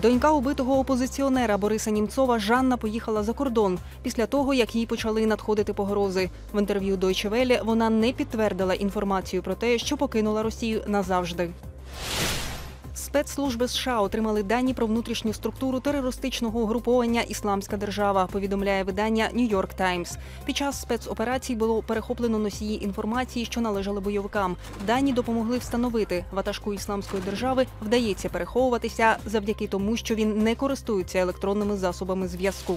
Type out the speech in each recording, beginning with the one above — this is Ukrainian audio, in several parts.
Донька убитого опозиціонера Бориса Німцова Жанна поїхала за кордон після того, як їй почали надходити погрози. В інтерв'ю Deutsche Welle вона не підтвердила інформацію про те, що покинула Росію назавжди. Спецслужби США отримали дані про внутрішню структуру терористичного угруповання Ісламська держава. Повідомляє видання Нью-Йорк Таймс. Під час спецоперацій було перехоплено носії інформації, що належали бойовикам. Дані допомогли встановити ватажку ісламської держави вдається переховуватися завдяки тому, що він не користується електронними засобами зв'язку.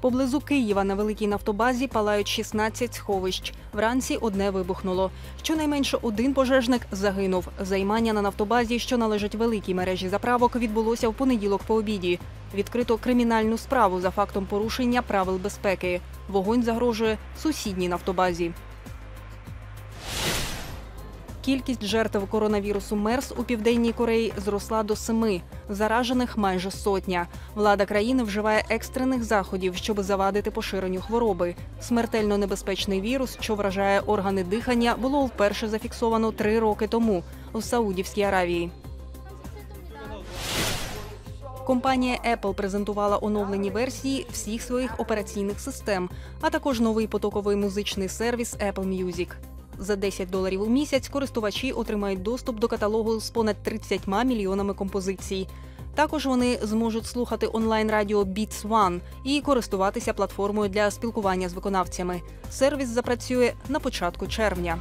Поблизу Києва на великій нафтобазі палають 16 сховищ. Вранці одне вибухнуло. Щонайменше один пожежник загинув. Займання на нафтобазі, що належить великій мережі заправок, відбулося в понеділок по обіді. Відкрито кримінальну справу за фактом порушення правил безпеки. Вогонь загрожує сусідній нафтобазі. Кількість жертв коронавірусу МЕРС у південній Кореї зросла до семи. Заражених майже сотня. Влада країни вживає екстрених заходів, щоб завадити поширенню хвороби. Смертельно небезпечний вірус, що вражає органи дихання, було вперше зафіксовано три роки тому у Саудівській Аравії. Компанія Apple презентувала оновлені версії всіх своїх операційних систем, а також новий потоковий музичний сервіс Apple Music. За 10 доларів у місяць користувачі отримають доступ до каталогу з понад 30 мільйонами композицій. Також вони зможуть слухати онлайн радіо Beats One і користуватися платформою для спілкування з виконавцями. Сервіс запрацює на початку червня.